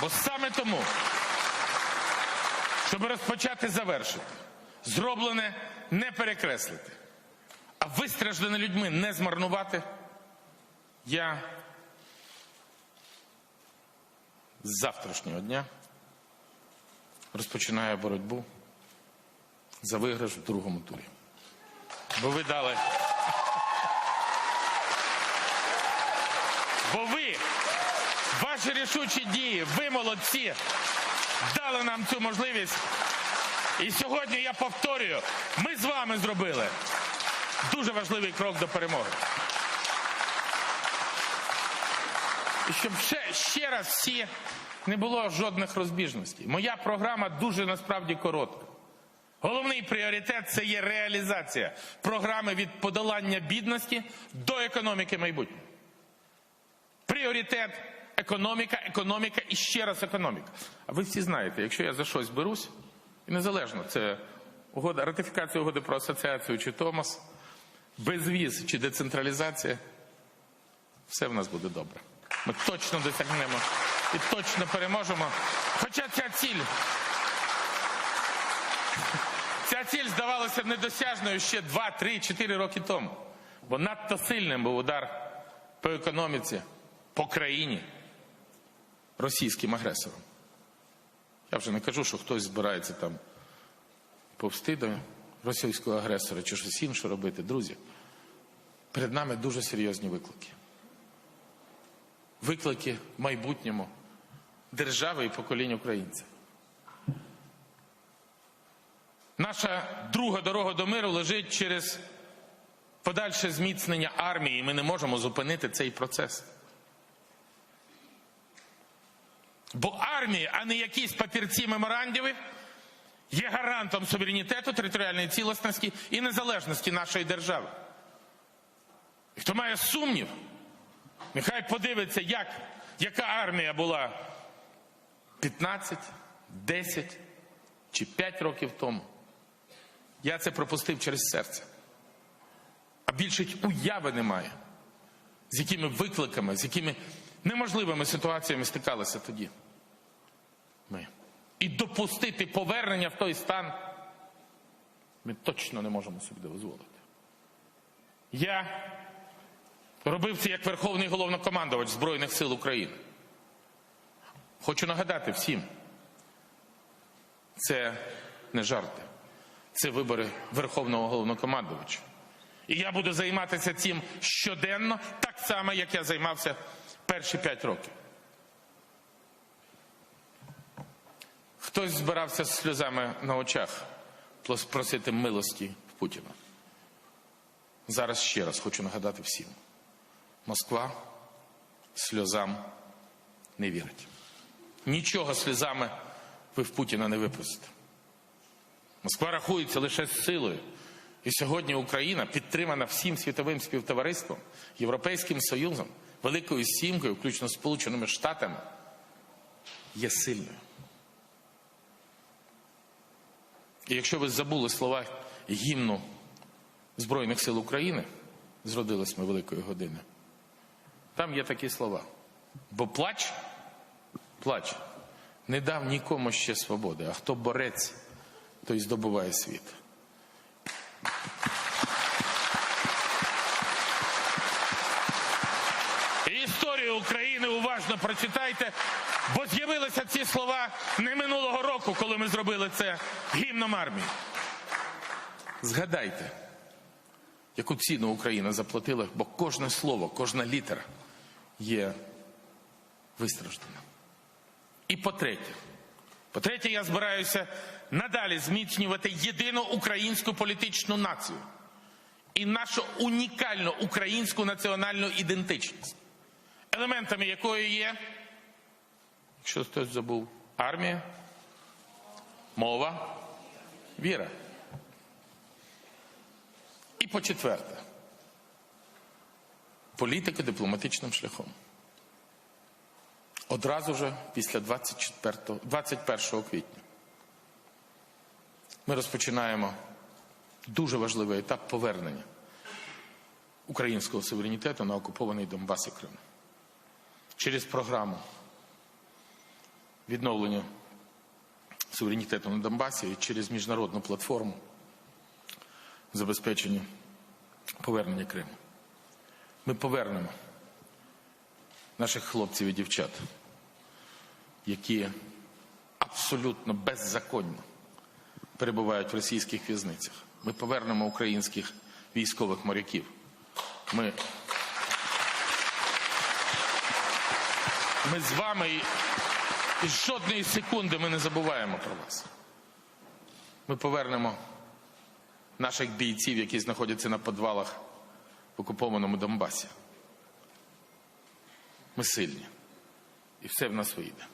Бо саме тому, щоб розпочати завершити, зроблене не перекреслити, а вистраждане людьми не змарнувати, я з завтрашнього дня розпочинаю боротьбу за виграш в другому турі. Бо ви дали. Бо ви, ваші рішучі дії, ви молодці, дали нам цю можливість. І сьогодні я повторюю, ми з вами зробили дуже важливий крок до перемоги. І щоб ще, ще раз всі не було жодних розбіжностей. Моя програма дуже насправді коротка. Головний пріоритет це є реалізація програми від подолання бідності до економіки майбутнього. Пріоритет економіка, економіка і ще раз економіка. А ви всі знаєте, якщо я за щось берусь, і незалежно це угода, ратифікація угоди про асоціацію чи Томас, безвіз чи децентралізація, все в нас буде добре. Ми точно досягнемо і точно переможемо. Хоча ця ціль, ця ціль здавалася недосяжною ще 2, 3, 4 роки тому. Бо надто сильним був удар по економіці, по країні російським агресором. Я вже не кажу, що хтось збирається там повсти до російського агресора чи щось інше робити. Друзі, перед нами дуже серйозні виклики. Виклики в майбутньому держави і поколінь українців. Наша друга дорога до миру лежить через подальше зміцнення армії, і ми не можемо зупинити цей процес. Бо армія, а не якісь папірці меморандіви, є гарантом суверенітету, територіальної цілісності і незалежності нашої держави. І хто має сумнів, нехай подивиться, як, яка армія була 15, 10 чи 5 років тому. Я це пропустив через серце. А більше уяви немає, з якими викликами, з якими неможливими ситуаціями стикалися тоді. І допустити повернення в той стан ми точно не можемо собі дозволити. Я робив це як Верховний головнокомандувач Збройних сил України. Хочу нагадати всім, це не жарти, це вибори Верховного головнокомандувача. І я буду займатися цим щоденно, так само, як я займався перші п'ять років. Хтось збирався з сльозами на очах просити милості в Путіна. Зараз ще раз хочу нагадати всім: Москва сльозам не вірить. Нічого сльозами ви в Путіна не випустите. Москва рахується лише з силою. І сьогодні Україна підтримана всім світовим співтовариством, Європейським Союзом, Великою Сімкою, включно Сполученими Штатами, є сильною. І якщо ви забули слова гімну Збройних сил України, зродились ми великої години, там є такі слова. Бо плач, плач не дав нікому ще свободи, а хто борець, той здобуває світ. Історію України уважно прочитайте, бо з'явилися ці слова не минулого року, коли ми зробили це гімном армії. Згадайте, яку ціну Україна заплатила, бо кожне слово, кожна літера є вистраждана. І по-третє, по-третє, я збираюся надалі зміцнювати єдину українську політичну націю і нашу унікальну українську національну ідентичність, елементами якої є, якщо хтось забув, армія, мова, віра. І по четверте, політика дипломатичним шляхом. Одразу же після 24, 21 квітня ми розпочинаємо дуже важливий етап повернення українського суверенітету на окупований Донбас і Крим через програму відновленню суверенітету на Донбасі і через міжнародну платформу забезпеченню повернення Криму. Ми повернемо наших хлопців і дівчат, які абсолютно беззаконно перебувають в російських в'язницях. Ми повернемо українських військових моряків. Ми, ми з вами і, жодної секунди ми не забуваємо про вас. Ми повернемо наших бійців, які знаходяться на підвалах в окупованому Донбасі. Ми сильні. І все в нас вийде.